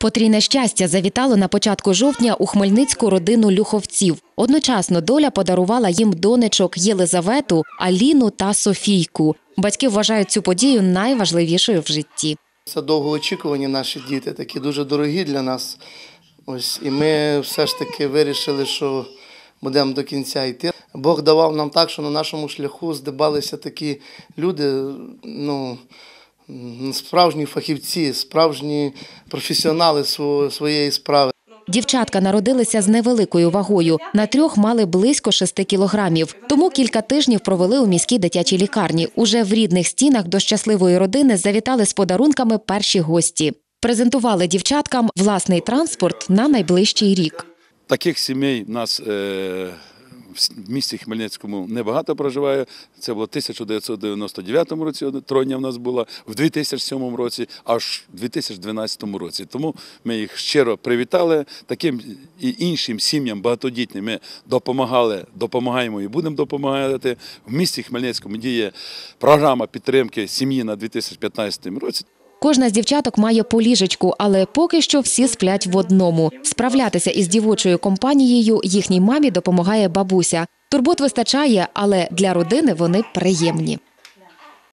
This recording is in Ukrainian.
Потрійне щастя завітало на початку жовтня у хмельницьку родину люховців. Одночасно доля подарувала їм донечок Єлизавету, Аліну та Софійку. Батьки вважають цю подію найважливішою в житті. Це довгоочікувані наші діти, такі дуже дорогі для нас. Ось, і ми все ж таки вирішили, що будемо до кінця йти. Бог давав нам так, що на нашому шляху здибалися такі люди, ну, справжні фахівці, справжні професіонали сво- своєї справи. Дівчатка народилися з невеликою вагою. На трьох мали близько 6 кілограмів. Тому кілька тижнів провели у міській дитячій лікарні. Уже в рідних стінах до щасливої родини завітали з подарунками перші гості. Презентували дівчаткам власний транспорт на найближчий рік. Таких сімей в нас е, в місті Хмельницькому небагато проживає. Це було в 1999 році троня в нас була, в 2007 році, аж в 2012 році. Тому ми їх щиро привітали. Таким і іншим сім'ям багатодітним ми допомагали, допомагаємо і будемо допомагати. В місті Хмельницькому діє програма підтримки сім'ї на 2015 році. Кожна з дівчаток має по ліжечку, але поки що всі сплять в одному. Справлятися із дівочою компанією їхній мамі допомагає бабуся. Турбот вистачає, але для родини вони приємні.